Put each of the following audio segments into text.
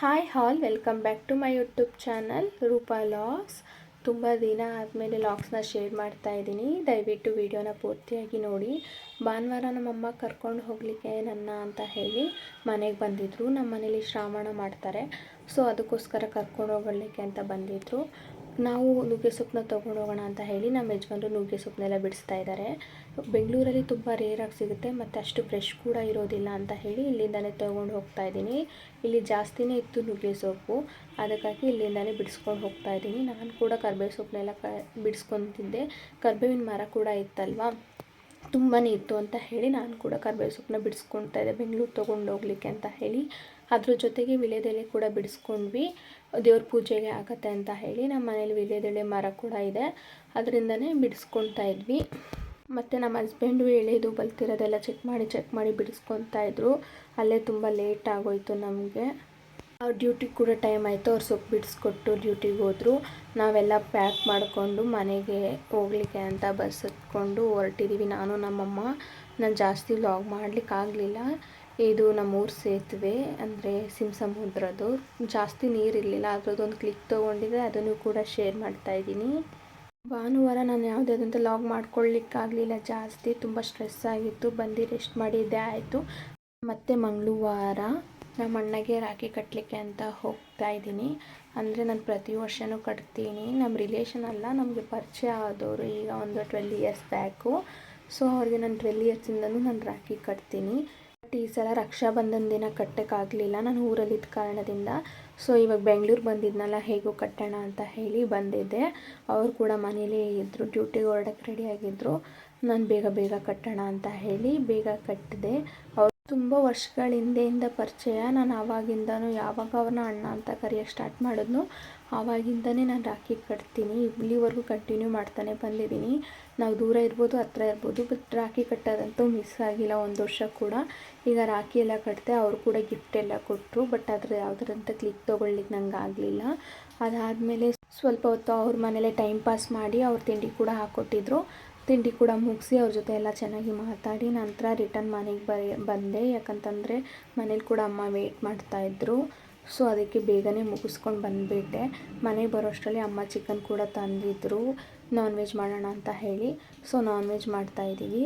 Hi all welcome back to my YouTube channel Roopa logs ತುಂಬ ದಿನ ಆದಮೇಲೆ ಲಾಗ್ಸ್ನ share ಮಾಡ್ತಾ ಇದ್ದೀನಿ. ದಯವಿಟ್ಟು ವಿಡಿಯೋನ ಪೂರ್ತಿಯಾಗಿ ನೋಡಿ. ಭಾನುವಾರ ನಮ್ಮಮ್ಮ ಕರ್ಕೊಂಡು ಹೋಗಲಿಕ್ಕೆ ನನ್ನ ಅಂತ ಹೇಳಿ ಮನೆಗೆ ಬಂದಿದ್ದರು ನಮ್ಮ ಮನೇಲಿ ಶ್ರಾವಣ ಮಾಡ್ತಾರೆ. ಸೊ ಅದಕ್ಕೋಸ್ಕರ ಕರ್ಕೊಂಡು ಹೋಗಲಿಕ್ಕೆ ಅಂತ ಬಂದಿದ್ದರು ನಾವು ನುಗ್ಗೆ ಸೊಪ್ಪನ್ನ ತೊಗೊಂಡು ಹೋಗೋಣ ಅಂತ ಹೇಳಿ ನಮ್ಮ ಯಜಮಾನ್ರು ನುಗ್ಗೆ ಸೊಪ್ಪನ್ನೆಲ್ಲ ಬಿಡಿಸ್ತಾ ಇದ್ದಾರೆ. ಬೆಂಗಳೂರಲ್ಲಿ ತುಂಬ ರೇರಾಗಿ ಸಿಗುತ್ತೆ, ಮತ್ತು ಅಷ್ಟು ಫ್ರೆಶ್ ಕೂಡ ಇರೋದಿಲ್ಲ ಅಂತ ಹೇಳಿ ಇಲ್ಲಿಂದಲೇ ತೊಗೊಂಡು ಹೋಗ್ತಾ ಇದ್ದೀನಿ. ಇಲ್ಲಿ ಜಾಸ್ತಿನೇ ಇತ್ತು ನುಗ್ಗೆ ಸೊಪ್ಪು, ಅದಕ್ಕಾಗಿ ಇಲ್ಲಿಂದಲೇ ಬಿಡಿಸ್ಕೊಂಡು ಹೋಗ್ತಾ ಇದ್ದೀನಿ. ನಾನು ಕೂಡ ಕರ್ಬೇವು ಸೊಪ್ಪನ್ನೆಲ್ಲ ಕ ಬಿಡಿಸ್ಕೊತಿದ್ದೆ ಕರ್ಬೇವಿನ ಮರ ಕೂಡ ಇತ್ತಲ್ವ? ತುಂಬಾ ಇತ್ತು ಅಂತ ಹೇಳಿ ನಾನು ಕೂಡ ಕರ್ಬೇವು ಸೊಪ್ಪನ್ನ ಬಿಡಿಸ್ಕೊಳ್ತಾ ಇದ್ದೆ. ಬೆಂಗಳೂರು ತೊಗೊಂಡು ಹೋಗ್ಲಿಕ್ಕೆ ಅಂತ ಹೇಳಿ. ಅದ್ರ ಜೊತೆಗೆ ವಿಳೆದೆಲೆ ಕೂಡ ಬಿಡಿಸ್ಕೊಂಡ್ವಿ. ದೇವ್ರ ಪೂಜೆಗೆ ಆಗತ್ತೆ ಅಂತ ಹೇಳಿ. ನಮ್ಮ ಮನೇಲಿ ವಿಳೆದೆಲೆ ಮರ ಕೂಡ ಇದೆ. ಅದರಿಂದನೇ ಬಿಡಿಸ್ಕೊಳ್ತಾ ಇದ್ವಿ. ಮತ್ತು ನಮ್ಮ ಹಸ್ಬೆಂಡು ಎಳೆದು ಬಲ್ತಿರೋದೆಲ್ಲ ಚೆಕ್ ಮಾಡಿ ಚೆಕ್ ಮಾಡಿ ಬಿಡಿಸ್ಕೊತಾ ಇದ್ದರು ಅಲ್ಲೇ ತುಂಬ ಲೇಟ್ ಆಗೋಯ್ತು ನಮಗೆ. ಅವ್ರ ಡ್ಯೂಟಿಗೆ ಕೂಡ ಟೈಮ್ ಆಯಿತು. ಅವ್ರು ಸೊಪ್ಪು ಬಿಡಿಸ್ಕೊಟ್ಟು ಡ್ಯೂಟಿಗೆ ಹೋದರು. ನಾವೆಲ್ಲ ಪ್ಯಾಕ್ ಮಾಡಿಕೊಂಡು ಮನೆಗೆ ಹೋಗ್ಲಿಕ್ಕೆ ಅಂತ ಬಸ್ ಹತ್ಕೊಂಡು ಹೊರಟಿದ್ದೀವಿ ನಾನು, ನಮ್ಮಮ್ಮ. ನಾನು ಜಾಸ್ತಿ ಲಾಗ್ ಮಾಡಲಿಕ್ಕಾಗಲಿಲ್ಲ ಇದು ನಮ್ಮೂರು ಸೇತುವೆ, ಅಂದರೆ ಸಿಂಸಮುದ್ರದ್ದು ಜಾಸ್ತಿ ನೀರಿರಲಿಲ್ಲ. ಅದರದ್ದೊಂದು ಕ್ಲಿಕ್ ತೊಗೊಂಡಿದ್ದೆ ಅದನ್ನು ಕೂಡ ಶೇರ್ ಮಾಡ್ತಾಯಿದ್ದೀನಿ ಭಾನುವಾರ ನಾನು ಯಾವುದೇ ಲಾಗ್ ಮಾಡ್ಕೊಳ್ಳಿಕ್ಕಾಗಲಿಲ್ಲ. ಜಾಸ್ತಿ ತುಂಬ ಸ್ಟ್ರೆಸ್ ಆಗಿತ್ತು. ಬಂದು ರೆಸ್ಟ್ ಮಾಡಿದ್ದೆ ಆಯಿತು. ಮತ್ತು ಮಂಗಳವಾರ ನಮ್ಮ ಅಣ್ಣಗೆ ರಾಖಿ ಕಟ್ಟಲಿಕ್ಕೆ ಅಂತ ಹೋಗ್ತಾ ಇದ್ದೀನಿ. ಅಂದರೆ ನಾನು ಪ್ರತಿ ವರ್ಷವೂ ಕಟ್ತೀನಿ. ನಮ್ಮ ರಿಲೇಷನ್ ಅಲ್ಲ, ನಮಗೆ ಪರಿಚಯ ಆದವರು ಈಗ ಒಂದು ಟ್ವೆಲ್ ಇಯರ್ಸ್ ಬ್ಯಾಕು ಸೊ ಅವ್ರಿಗೆ ನಾನು ಟ್ವೆಲ್ ಇಯರ್ಸಿಂದನೂ ನಾನು ರಾಖಿ ಕಟ್ತೀನಿ. ಬಟ್ ಈ ಸಲ ರಕ್ಷಾಬಂಧನ ದಿನ ಕಟ್ಟೋಕ್ಕಾಗಲಿಲ್ಲ. ನಾನು ಊರಲ್ಲಿದ್ದ ಕಾರಣದಿಂದ. ಸೊ ಇವಾಗ ಬೆಂಗಳೂರು ಬಂದಿದ್ನಲ್ಲ, ಹೇಗೋ ಕಟ್ಟೋಣ ಅಂತ ಹೇಳಿ ಬಂದಿದ್ದೆ. ಅವರು ಕೂಡ ಮನೇಲೇ ಇದ್ದರು ಡ್ಯೂಟಿಗೆ ಹೊರಡಕ್ಕೆ ರೆಡಿಯಾಗಿದ್ದರು ನಾನು ಬೇಗ ಬೇಗ ಕಟ್ಟೋಣ ಅಂತ ಹೇಳಿ ಬೇಗ ಕಟ್ಟಿದೆ. ಅವ್ರು ತುಂಬ ವರ್ಷಗಳ ಹಿಂದೆಯಿಂದ ಪರಿಚಯ. ನಾನು ಆವಾಗಿಂದನೂ ಯಾವಾಗ ಅವ್ರನ್ನ ಅಣ್ಣ ಅಂತ ಕರೆಯೋಕ್ಕೆ ಸ್ಟಾರ್ಟ್ ಮಾಡಿದ್ನು ಆವಾಗಿಂದನೇ ನಾನು ರಾಖಿ ಕಟ್ತೀನಿ. ಇಲ್ಲಿವರೆಗೂ ಕಂಟಿನ್ಯೂ ಮಾಡ್ತಾನೆ ಬಂದಿದ್ದೀನಿ. ನಾವು ದೂರ ಇರ್ಬೋದು, ಹತ್ರ ಇರ್ಬೋದು ಬಟ್ ರಾಖಿ ಕಟ್ಟೋದಂತೂ ಮಿಸ್ ಆಗಿಲ್ಲ, ಒಂದು ವರ್ಷ ಕೂಡ. ಈಗ ರಾಖಿ ಎಲ್ಲ ಕಟ್ಟಿದೆ ಅವರು ಕೂಡ ಗಿಫ್ಟ್ ಎಲ್ಲ ಕೊಟ್ಟರು ಬಟ್ ಅದ್ರ ಯಾವುದರಂತ ಕ್ಲಿಕ್ ತೊಗೊಳ್ಲಿಕ್ಕೆ ನಂಗೆ ಆಗಲಿಲ್ಲ. ಅದಾದಮೇಲೆ ಸ್ವಲ್ಪ ಹೊತ್ತು ಅವ್ರ ಮನೇಲೆ ಟೈಮ್ ಪಾಸ್ ಮಾಡಿ ಅವ್ರ ತಿಂಡಿ ಕೂಡ ಹಾಕ್ಕೊಟ್ಟಿದ್ರು ತಿಂಡಿ ಕೂಡ ಮುಗಿಸಿ ಅವ್ರ ಜೊತೆ ಎಲ್ಲ ಚೆನ್ನಾಗಿ ಮಾತಾಡಿ ನಂತರ ರಿಟರ್ನ್ ಮನೆಗೆ ಬರ, ಬಂದೆ. ಯಾಕಂತಂದರೆ ಮನೇಲಿ ಕೂಡ ಅಮ್ಮ ವೆಯ್ಟ್ ಮಾಡ್ತಾಯಿದ್ರು ಸೊ ಅದಕ್ಕೆ ಬೇಗನೆ ಮುಗಿಸ್ಕೊಂಡು ಬಂದುಬಿಟ್ಟೆ. ಮನೆಗೆ ಬರೋ ಅಷ್ಟರಲ್ಲಿ ಅಮ್ಮ ಚಿಕನ್ ಕೂಡ ತಂದಿದ್ದರು ನಾನ್ ವೆಜ್ ಮಾಡೋಣ ಅಂತ ಹೇಳಿ. ಸೊ ನಾನ್ ವೆಜ್ ಮಾಡ್ತಾಯಿದ್ದೀವಿ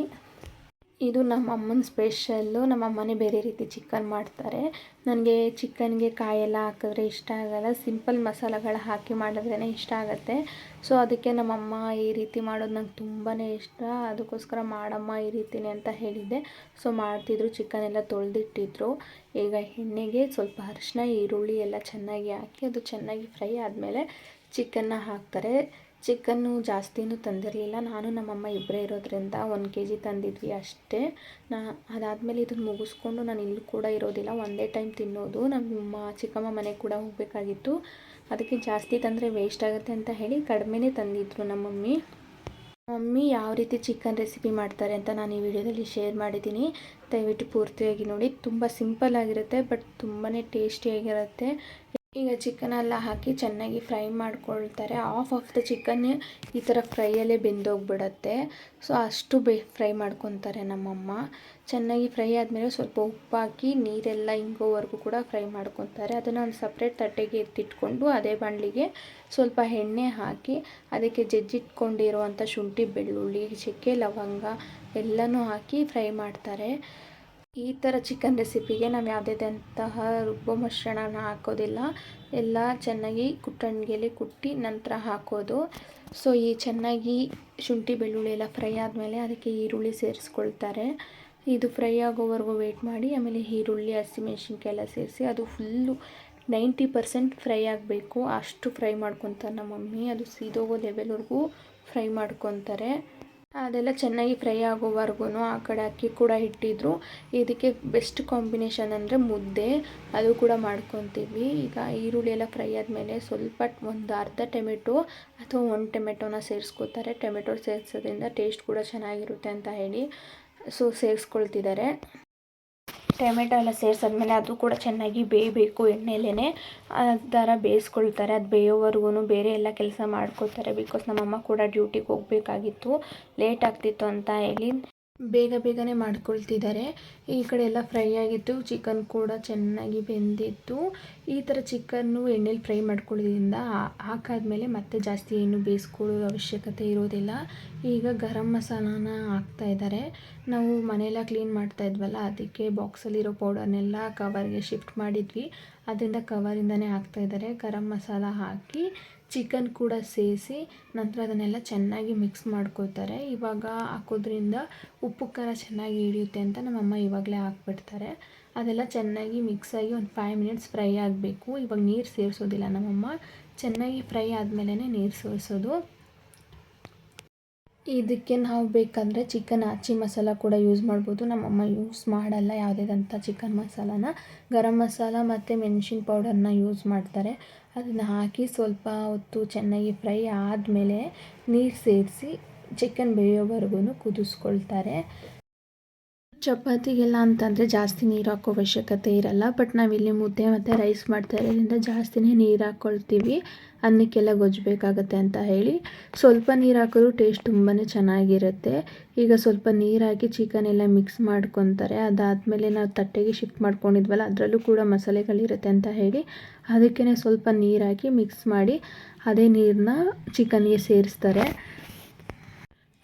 ಇದು ನಮ್ಮ ಅಮ್ಮನ ಸ್ಪೆಷಲ್ಲು. ನಮ್ಮ ಅಮ್ಮನೇ ಬೇರೆ ರೀತಿ ಚಿಕನ್ ಮಾಡ್ತಾರೆ. ನನಗೆ ಚಿಕನ್ಗೆ ಕಾಯೆಲ್ಲ ಹಾಕಿದ್ರೆ ಇಷ್ಟ ಆಗಲ್ಲ. ಸಿಂಪಲ್ ಮಸಾಲೆಗಳು ಹಾಕಿ ಮಾಡಿದ್ರೇ ಇಷ್ಟ ಆಗುತ್ತೆ. ಸೊ, ಅದಕ್ಕೆ ನಮ್ಮಮ್ಮ ಈ ರೀತಿ ಮಾಡೋದು ನಂಗೆ ತುಂಬಾ ಇಷ್ಟ. ಅದಕ್ಕೋಸ್ಕರ ಮಾಡಮ್ಮ ಈ ರೀತಿನೇ ಅಂತ ಹೇಳಿದ್ದೆ. ಸೊ, ಮಾಡ್ತಿದ್ರು. ಚಿಕನ್ ಎಲ್ಲ ತೊಳೆದಿಟ್ಟಿದ್ರು. ಈಗ ಎಣ್ಣೆಗೆ ಸ್ವಲ್ಪ ಅರಿಶಿನ ಈರುಳ್ಳಿ ಎಲ್ಲ ಚೆನ್ನಾಗಿ ಹಾಕಿ ಅದು ಚೆನ್ನಾಗಿ ಫ್ರೈ ಆದಮೇಲೆ ಚಿಕನ್ನ ಹಾಕ್ತಾರೆ. ಚಿಕನ್ನು ಜಾಸ್ತಿನೂ ತಂದಿರಲಿಲ್ಲ. ನಾನು ನಮ್ಮಮ್ಮ ಇಬ್ಬರೇ ಇರೋದ್ರಿಂದ ಒಂದು ಕೆ ಜಿ ತಂದಿದ್ವಿ ಅಷ್ಟೇ. ನಾ, ಅದಾದಮೇಲೆ ಇದನ್ನು ಮುಗಿಸ್ಕೊಂಡು ನಾನು ಇಲ್ಲಿ ಕೂಡ ಇರೋದಿಲ್ಲ. ಒಂದೇ ಟೈಮ್ ತಿನ್ನೋದು. ನಮ್ಮ ಚಿಕ್ಕಮ್ಮ ಮನೆಗೆ ಕೂಡ ಹೋಗಬೇಕಾಗಿತ್ತು. ಅದಕ್ಕೆ ಜಾಸ್ತಿ ತಂದರೆ ವೇಸ್ಟ್ ಆಗುತ್ತೆ ಅಂತ ಹೇಳಿ ಕಡಿಮೆನೇ ತಂದಿದ್ರು ನಮ್ಮ ಮಮ್ಮಿ. ಮಮ್ಮಿ ಯಾವ ರೀತಿ ಚಿಕನ್ ರೆಸಿಪಿ ಮಾಡ್ತಾರೆ ಅಂತ ನಾನು ಈ ವಿಡಿಯೋದಲ್ಲಿ ಶೇರ್ ಮಾಡಿದ್ದೀನಿ. ದಯವಿಟ್ಟು ಪೂರ್ತಿಯಾಗಿ ನೋಡಿ. ತುಂಬ ಸಿಂಪಲ್ ಆಗಿರುತ್ತೆ ಬಟ್ ತುಂಬಾ ಟೇಸ್ಟಿಯಾಗಿರುತ್ತೆ ಈಗ ಚಿಕನೆಲ್ಲ ಹಾಕಿ ಚೆನ್ನಾಗಿ ಫ್ರೈ ಮಾಡ್ಕೊಳ್ತಾರೆ. ಆಫ್ ಆಫ್ ದ ಚಿಕನ್ ಈ ಥರ ಫ್ರೈಯಲ್ಲೇ ಬೆಂದೋಗ್ಬಿಡತ್ತೆ. ಸೊ ಅಷ್ಟು ಬೇ ಫ್ರೈ ಮಾಡ್ಕೊತಾರೆ ನಮ್ಮಮ್ಮ. ಚೆನ್ನಾಗಿ ಫ್ರೈ ಆದಮೇಲೆ ಸ್ವಲ್ಪ ಉಪ್ಪು ಹಾಕಿ ನೀರೆಲ್ಲ ಹಿಂಗೋವರೆಗೂ ಕೂಡ ಫ್ರೈ ಮಾಡ್ಕೊತಾರೆ. ಅದನ್ನು ಒಂದು ಸಪ್ರೇಟ್ ತಟ್ಟೆಗೆ ಎತ್ತಿಟ್ಕೊಂಡು ಅದೇ ಬಾಣಲಿಗೆ ಸ್ವಲ್ಪ ಎಣ್ಣೆ ಹಾಕಿ ಅದಕ್ಕೆ ಜಜ್ಜಿಟ್ಕೊಂಡಿರುವಂಥ ಶುಂಠಿ, ಬೆಳ್ಳುಳ್ಳಿ ಚಕ್ಕೆ ಲವಂಗ ಎಲ್ಲನೂ ಹಾಕಿ ಫ್ರೈ ಮಾಡ್ತಾರೆ. ಈ ಥರ ಚಿಕನ್ ರೆಸಿಪಿಗೆ ನಾವು ಯಾವುದೇ ಅಂತಹ ರುಬ್ಬೋ ಮಿಶ್ರಣನ ಹಾಕೋದಿಲ್ಲ. ಎಲ್ಲ ಚೆನ್ನಾಗಿ ಕುಟ್ಟಣಿಗೆಲಿ ಕುಟ್ಟಿ ನಂತರ ಹಾಕೋದು. ಸೊ ಈ ಚೆನ್ನಾಗಿ ಶುಂಠಿ, ಬೆಳ್ಳುಳ್ಳಿ ಎಲ್ಲ ಫ್ರೈ ಆದಮೇಲೆ ಅದಕ್ಕೆ ಈರುಳ್ಳಿ ಸೇರಿಸ್ಕೊಳ್ತಾರೆ. ಇದು ಫ್ರೈ ಆಗೋವರೆಗೂ ವೆಯ್ಟ್ ಮಾಡಿ, ಆಮೇಲೆ ಈರುಳ್ಳಿ ಹಸಿಮೆಣ್ಸಿನ್ಕಾಯಿ ಎಲ್ಲ ಸೇರಿಸಿ ಅದು ಫುಲ್ಲು ನೈಂಟಿ ಪರ್ಸೆಂಟ್ ಫ್ರೈ ಆಗಬೇಕು. ಅಷ್ಟು ಫ್ರೈ ಮಾಡ್ಕೊತಾರೆ ನಮ್ಮ ಮಮ್ಮಿ. ಅದು ಸೀದೋಗೋ ಲೆವೆಲ್ವರೆಗೂ ಫ್ರೈ ಮಾಡ್ಕೊತಾರೆ. ಅದೆಲ್ಲ ಚೆನ್ನಾಗಿ ಫ್ರೈ ಆಗೋವರೆಗೂ ಆ ಕಡೆ ಅಕ್ಕಿ ಕೂಡ ಇಟ್ಟಿದ್ರು ಇದಕ್ಕೆ ಬೆಸ್ಟ್ ಕಾಂಬಿನೇಷನ್ ಅಂದರೆ ಮುದ್ದೆ, ಅದು ಕೂಡ ಮಾಡ್ಕೊತೀವಿ. ಈಗ ಈರುಳ್ಳಿ ಎಲ್ಲ ಫ್ರೈ ಆದಮೇಲೆ ಸ್ವಲ್ಪ ಒಂದು ಅರ್ಧ ಟೊಮೆಟೊ ಅಥವಾ ಒಂದು ಟೊಮೆಟೊನ ಸೇರಿಸ್ಕೋತಾರೆ. ಟೊಮೆಟೊ ಸೇರಿಸೋದ್ರಿಂದ ಟೇಸ್ಟ್ ಕೂಡ ಚೆನ್ನಾಗಿರುತ್ತೆ ಅಂತ ಹೇಳಿ, ಸೊ ಸೇರಿಸ್ಕೊಳ್ತಿದ್ದಾರೆ. ಟೊಮೆಟೊ ಎಲ್ಲ ಸೇರಿಸಾದ್ಮೇಲೆ ಅದು ಕೂಡ ಚೆನ್ನಾಗಿ ಬೇಯಬೇಕು ಎಣ್ಣೆಲೇ ಆ ಥರ ಬೇಯಿಸ್ಕೊಳ್ತಾರೆ, ಅದು ಬೇಯೋವರೆಗೂ ಬೇರೆ ಎಲ್ಲ ಕೆಲಸ ಮಾಡ್ಕೋತಾರೆ ಬಿಕಾಸ್ ನಮ್ಮಮ್ಮ ಕೂಡ ಡ್ಯೂಟಿಗೆ ಹೋಗಬೇಕಾಗಿತ್ತು ಲೇಟ್ ಆಗ್ತಿತ್ತು ಅಂತ ಹೇಳಿ ಬೇಗ ಬೇಗನೆ ಮಾಡ್ಕೊಳ್ತಿದ್ದಾರೆ. ಈ ಕಡೆ ಎಲ್ಲ ಫ್ರೈ ಆಗಿತ್ತು ಚಿಕನ್ ಕೂಡ ಚೆನ್ನಾಗಿ ಬೆಂದಿತ್ತು. ಈ ಥರ ಚಿಕನ್ನು ಎಣ್ಣೆಲಿ ಫ್ರೈ ಮಾಡ್ಕೊಳ್ಳೋದ್ರಿಂದ ಹಾಕಾದ್ಮೇಲೆ ಮತ್ತೆ ಜಾಸ್ತಿ ಏನು ಬೇಯಿಸ್ಕೊಳ್ಳೋ ಅವಶ್ಯಕತೆ ಇರೋದಿಲ್ಲ. ಈಗ ಗರಂ ಮಸಾಲಾನ ಹಾಕ್ತಾ ಇದ್ದಾರೆ. ನಾವು ಮನೆಯೆಲ್ಲ ಕ್ಲೀನ್ ಮಾಡ್ತಾ ಇದ್ವಲ್ಲ, ಅದಕ್ಕೆ ಬಾಕ್ಸಲ್ಲಿರೋ ಪೌಡರ್ನೆಲ್ಲ ಕವರ್ಗೆ ಶಿಫ್ಟ್ ಮಾಡಿದ್ವಿ. ಅದರಿಂದ ಕವರಿಂದನೇ ಹಾಕ್ತಾ ಇದ್ದಾರೆ. ಗರಂ ಮಸಾಲ ಹಾಕಿ ಚಿಕನ್ ಕೂಡ ಸೇರಿಸಿ ನಂತರ ಅದನ್ನೆಲ್ಲ ಚೆನ್ನಾಗಿ ಮಿಕ್ಸ್ ಮಾಡ್ಕೋತಾರೆ ಇವಾಗ ಹಾಕೋದ್ರಿಂದ ಉಪ್ಪು ಖಾರ ಚೆನ್ನಾಗಿ ಹಿಡಿಯುತ್ತೆ ಅಂತ ನಮ್ಮಮ್ಮ ಇವಾಗಲೇ ಹಾಕ್ಬಿಡ್ತಾರೆ. ಅದೆಲ್ಲ ಚೆನ್ನಾಗಿ ಮಿಕ್ಸಾಗಿ ಒಂದು ಫೈವ್ ಮಿನಿಟ್ಸ್ ಫ್ರೈ ಆಗಬೇಕು. ಇವಾಗ ನೀರು ಸೇರಿಸೋದಿಲ್ಲ ನಮ್ಮಮ್ಮ. ಚೆನ್ನಾಗಿ ಫ್ರೈ ಆದಮೇಲೆ ನೀರು ಸೇರಿಸೋದು. ಇದಕ್ಕೆ ನಾವು ಬೇಕಂದರೆ ಚಿಕನ್ ಆಚಿ ಮಸಾಲ ಕೂಡ ಯೂಸ್ ಮಾಡ್ಬೋದು. ನಮ್ಮಮ್ಮ ಯೂಸ್ ಮಾಡಲ್ಲ ಯಾವುದೇದಂಥ ಚಿಕನ್ ಮಸಾಲಾನ. ಗರಂ ಮಸಾಲ ಮತ್ತು ಮೆಣಸಿನ ಪೌಡರ್ನ ಯೂಸ್ ಮಾಡ್ತಾರೆ. ಅದನ್ನು ಹಾಕಿ ಸ್ವಲ್ಪ ಹೊತ್ತು ಚೆನ್ನಾಗಿ ಫ್ರೈ ಆದಮೇಲೆ ನೀರು ಸೇರಿಸಿ ಚಿಕನ್ ಬೇಯೋವರೆಗೂ ಕುದಿಸ್ಕೊಳ್ತಾರೆ. ಚಪಾತಿಗೆಲ್ಲ ಅಂತಂದರೆ ಜಾಸ್ತಿ ನೀರು ಹಾಕೋ ಅವಶ್ಯಕತೆ ಇರಲ್ಲ. ಬಟ್ ನಾವಿಲ್ಲಿ ಮುದ್ದೆ ಮತ್ತು ರೈಸ್ ಮಾಡ್ತಾ ಇರೋದ್ರಿಂದ ಜಾಸ್ತಿನೇ ನೀರು ಹಾಕ್ಕೊಳ್ತೀವಿ ಅನ್ನಕ್ಕೆಲ್ಲ ಗೊಜ್ಜಬೇಕಾಗತ್ತೆ ಅಂತ ಹೇಳಿ. ಸ್ವಲ್ಪ ನೀರು ಹಾಕಿದ್ರು ಟೇಸ್ಟ್ ತುಂಬಾ ಚೆನ್ನಾಗಿರುತ್ತೆ. ಈಗ ಸ್ವಲ್ಪ ನೀರು ಹಾಕಿ ಚಿಕನ್ ಎಲ್ಲ ಮಿಕ್ಸ್ ಮಾಡ್ಕೊತಾರೆ. ಅದಾದಮೇಲೆ ನಾವು ತಟ್ಟೆಗೆ ಶಿಫ್ಟ್ ಮಾಡ್ಕೊಂಡಿದ್ವಲ್ಲ, ಅದರಲ್ಲೂ ಕೂಡ ಮಸಾಲೆಗಳಿರುತ್ತೆ ಅಂತ ಹೇಳಿ ಅದಕ್ಕೇ ಸ್ವಲ್ಪ ನೀರು ಹಾಕಿ ಮಿಕ್ಸ್ ಮಾಡಿ, ಅದೇ ನೀರನ್ನ ಚಿಕನ್ಗೆ ಸೇರಿಸ್ತಾರೆ.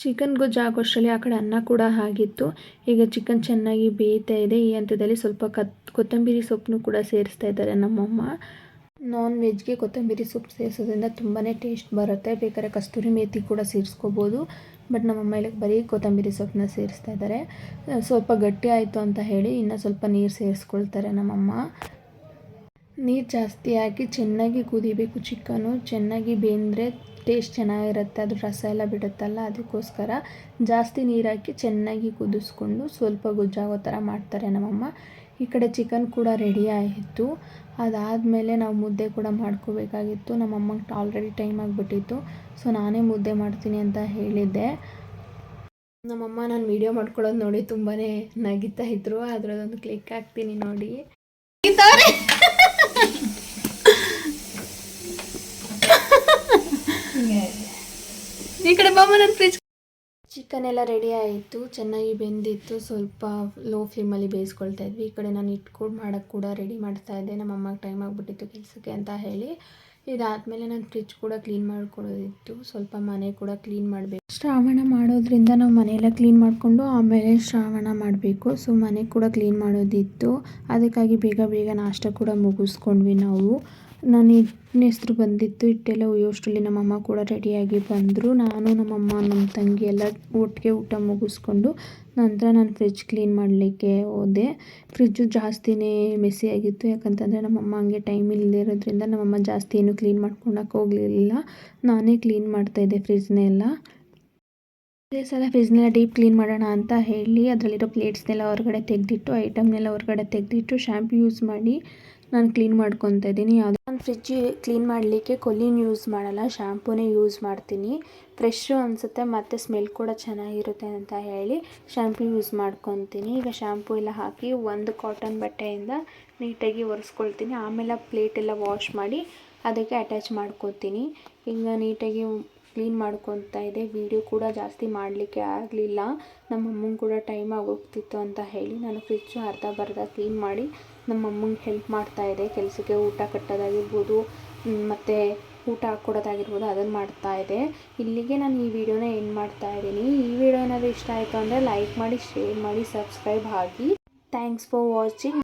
ಚಿಕನ್ ಗೊಜ್ಜು ಆಗೋಷ್ಟರಲ್ಲಿ ಆ ಕಡೆ ಅನ್ನ ಕೂಡ ಆಗಿತ್ತು ಈಗ ಚಿಕನ್ ಚೆನ್ನಾಗಿ ಬೇಯ್ತಾ ಇದೆ. ಈ ಹಂತದಲ್ಲಿ ಸ್ವಲ್ಪ ಕತ್, ಕೊತ್ತಂಬರಿ ಸೊಪ್ಪನ್ನು ಕೂಡ ಸೇರಿಸ್ತಾ ಇದ್ದಾರೆ ನಮ್ಮಮ್ಮ. ನಾನ್ ವೆಜ್ಗೆ ಕೊತ್ತಂಬರಿ ಸೊಪ್ಪು ಸೇರಿಸೋದ್ರಿಂದ ತುಂಬಾ ಟೇಸ್ಟ್ ಬರುತ್ತೆ. ಬೇಕಾದ್ರೆ ಕಸ್ತೂರಿ ಮೇಥಿ ಕೂಡ ಸೇರಿಸ್ಕೋಬೋದು. ಬಟ್ ನಮ್ಮಮ್ಮ ಇಲ್ಲಿ ಬರೀ ಕೊತ್ತಂಬರಿ ಸೊಪ್ಪನ್ನ ಸೇರಿಸ್ತಾ ಇದ್ದಾರೆ. ಸ್ವಲ್ಪ ಗಟ್ಟಿ ಆಯಿತು ಅಂತ ಹೇಳಿ ಇನ್ನೂ ಸ್ವಲ್ಪ ನೀರು ಸೇರಿಸ್ಕೊಳ್ತಾರೆ ನಮ್ಮಮ್ಮ. ನೀರು ಜಾಸ್ತಿ ಹಾಕಿ ಚೆನ್ನಾಗಿ ಕುದಿಬೇಕು ಚಿಕನು ಚೆನ್ನಾಗಿ ಬೆಂದರೆ ಟೇಸ್ಟ್ ಚೆನ್ನಾಗಿರುತ್ತೆ. ಅದು ರಸ ಎಲ್ಲ ಬಿಡುತ್ತಲ್ಲ, ಅದಕ್ಕೋಸ್ಕರ ಜಾಸ್ತಿ ನೀರು ಹಾಕಿ ಚೆನ್ನಾಗಿ ಕುದಿಸ್ಕೊಂಡು ಸ್ವಲ್ಪ ಗೊಜ್ಜಾಗೋ ಥರ ಮಾಡ್ತಾರೆ ನಮ್ಮಮ್ಮ. ಈ ಕಡೆ ಚಿಕನ್ ಕೂಡ ರೆಡಿ ಆಯಿತು. ಅದಾದಮೇಲೆ ನಾವು ಮುದ್ದೆ ಕೂಡ ಮಾಡ್ಕೋಬೇಕಾಗಿತ್ತು. ನಮ್ಮಮ್ಮಂಗೆ ಆಲ್ರೆಡಿ ಟೈಮ್ ಆಗಿಬಿಟ್ಟಿತ್ತು. ಸೊ ನಾನೇ ಮುದ್ದೆ ಮಾಡ್ತೀನಿ ಅಂತ ಹೇಳಿದ್ದೆ. ನಮ್ಮಮ್ಮ ನಾನು ವಿಡಿಯೋ ಮಾಡ್ಕೊಳ್ಳೋದು ನೋಡಿ ತುಂಬಾ ನಗಿತಾ ಇದ್ರು. ಅದರದೊಂದು ಕ್ಲಿಕ್ ಹಾಕ್ತೀನಿ ನೋಡಿ. ಈ ಕಡೆ ಫ್ರಿಜ್ ಚಿಕನ್ ಎಲ್ಲ ರೆಡಿ ಆಯಿತು, ಚೆನ್ನಾಗಿ ಬೆಂದಿತ್ತು, ಸ್ವಲ್ಪ ಲೋ ಫ್ಲೇಮಲ್ಲಿ ಬೇಯಿಸ್ಕೊಳ್ತಾ ಇದ್ವಿ. ಈ ಕಡೆ ನಾನು ಇಟ್ಕೊಂಡು ಮಾಡೋಕ್ಕೆ ಕೂಡ ರೆಡಿ ಮಾಡ್ತಾ ಇದ್ದೆ. ನಮ್ಮ ಅಮ್ಮಗೆ ಟೈಮ್ ಆಗಿಬಿಟ್ಟಿತ್ತು ಕೆಲಸಕ್ಕೆ ಅಂತ ಹೇಳಿ. ಇದಾದಮೇಲೆ ನಾನು ಫ್ರಿಜ್ ಕೂಡ ಕ್ಲೀನ್ ಮಾಡ್ಕೊಳ್ಳೋದಿತ್ತು ಸ್ವಲ್ಪ ಮನೆ ಕೂಡ ಕ್ಲೀನ್ ಮಾಡಬೇಕು. ಶ್ರಾವಣ ಮಾಡೋದ್ರಿಂದ ನಾವು ಮನೆಯೆಲ್ಲ ಕ್ಲೀನ್ ಮಾಡಿಕೊಂಡು ಆಮೇಲೆ ಶ್ರಾವಣ ಮಾಡಬೇಕು. ಸೊ ಮನೆ ಕೂಡ ಕ್ಲೀನ್ ಮಾಡೋದಿತ್ತು. ಅದಕ್ಕಾಗಿ ಬೇಗ ಬೇಗ ನಾಷ್ಟ ಕೂಡ ಮುಗಿಸ್ಕೊಂಡ್ವಿ ನಾವು. ನಾನು ಇಟ್ಟಿನ ಹೆಸ್ರು ಬಂದಿತ್ತು, ಇಟ್ಟೆಲ್ಲ ಹುಯ್ಯೋಷ್ಟರಲ್ಲಿ ನಮ್ಮಮ್ಮ ಕೂಡ ರೆಡಿಯಾಗಿ ಬಂದರು. ನಾನು ನಮ್ಮಮ್ಮ ನಮ್ಮ ತಂಗಿ ಎಲ್ಲ ಒಟ್ಟಿಗೆ ಊಟ ಮುಗಿಸ್ಕೊಂಡು ನಂತರ ನಾನು ಫ್ರಿಜ್ ಕ್ಲೀನ್ ಮಾಡಲಿಕ್ಕೆ ಹೋದೆ. ಫ್ರಿಜ್ಜು ಜಾಸ್ತಿನೇ ಮೆಸ್ಸಿಯಾಗಿತ್ತು ಯಾಕಂತಂದರೆ ನಮ್ಮಮ್ಮ ಹಂಗೆ ಟೈಮ್ ಇಲ್ಲದೆ ಇರೋದ್ರಿಂದ ನಮ್ಮಮ್ಮ ಜಾಸ್ತಿ ಏನು ಕ್ಲೀನ್ ಮಾಡ್ಕೊಳಕ್ಕೆ ಹೋಗಲಿಲ್ಲ. ನಾನೇ ಕ್ಲೀನ್ ಮಾಡ್ತಾಯಿದ್ದೆ ಫ್ರಿಜ್ನೆಲ್ಲ ಇದೇ ಸಲ ಫ್ರಿಜ್ನೆಲ್ಲ ಡೀಪ್ ಕ್ಲೀನ್ ಮಾಡೋಣ ಅಂತ ಹೇಳಿ, ಅದರಲ್ಲಿರೋ ಪ್ಲೇಟ್ಸ್ನೆಲ್ಲ ಹೊರಗಡೆ ತೆಗೆದಿಟ್ಟು ಐಟಮ್ನೆಲ್ಲ ಹೊರಗಡೆ ತೆಗೆದಿಟ್ಟು ಶ್ಯಾಂಪು ಯೂಸ್ ಮಾಡಿ ನಾನು ಕ್ಲೀನ್ ಮಾಡ್ಕೊತ ಇದ್ದೀನಿ. ಯಾವುದೋ ನಾನು ಫ್ರಿಜ್ ಕ್ಲೀನ್ ಮಾಡಲಿಕ್ಕೆ ಕೊಲ್ಲಿನ ಯೂಸ್ ಮಾಡಲ್ಲ ಶ್ಯಾಂಪೂನೇ ಯೂಸ್ ಮಾಡ್ತೀನಿ. ಫ್ರೆಶ್ಶು ಅನಿಸುತ್ತೆ, ಮತ್ತು ಸ್ಮೆಲ್ ಕೂಡ ಚೆನ್ನಾಗಿರುತ್ತೆ ಅಂತ ಹೇಳಿ ಶ್ಯಾಂಪು ಯೂಸ್ ಮಾಡ್ಕೊತೀನಿ. ಈಗ ಶ್ಯಾಂಪು ಎಲ್ಲ ಹಾಕಿ ಒಂದು ಕಾಟನ್ ಬಟ್ಟೆಯಿಂದ ನೀಟಾಗಿ ಒರೆಸ್ಕೊಳ್ತೀನಿ. ಆಮೇಲೆ ಪ್ಲೇಟೆಲ್ಲ ವಾಶ್ ಮಾಡಿ ಅದಕ್ಕೆ ಅಟ್ಯಾಚ್ ಮಾಡ್ಕೋತೀನಿ. ಈಗ ನೀಟಾಗಿ ಕ್ಲೀನ್ ಮಾಡ್ಕೊತಾ ಇದೆ. ವೀಡಿಯೋ ಕೂಡ ಜಾಸ್ತಿ ಮಾಡಲಿಕ್ಕೆ ಆಗಲಿಲ್ಲ. ನಮ್ಮ ಅಮ್ಮಂಗೆ ಕೂಡ ಟೈಮ್ ಆಗೋಗ್ತಿತ್ತು ಅಂತ ಹೇಳಿ ನಾನು ಫ್ರಿಜ್ಜು ಅರ್ಧ ಬರ್ಧ ಕ್ಲೀನ್ ಮಾಡಿ ನಮ್ಮ ಅಮ್ಮಂಗೆ ಹೆಲ್ಪ್ ಮಾಡ್ತಾ ಇದೆ. ಕೆಲಸಕ್ಕೆ ಊಟ ಕಟ್ಟೋದಾಗಿರ್ಬೋದು ಮತ್ತು ಊಟ ಹಾಕ್ಕೊಡೋದಾಗಿರ್ಬೋದು ಅದನ್ನು ಮಾಡ್ತಾ ಇದೆ. ಇಲ್ಲಿಗೆ ನಾನು ಈ ವಿಡಿಯೋನ ಎಂಡ್ ಮಾಡ್ತಾ ಇದ್ದೀನಿ. ಈ ವಿಡಿಯೋ ಏನಾದರೂ ಇಷ್ಟ ಆಯಿತು ಅಂದರೆ ಲೈಕ್ ಮಾಡಿ ಶೇರ್ ಮಾಡಿ ಸಬ್ಸ್ಕ್ರೈಬ್ ಆಗಿ. Thanks for watching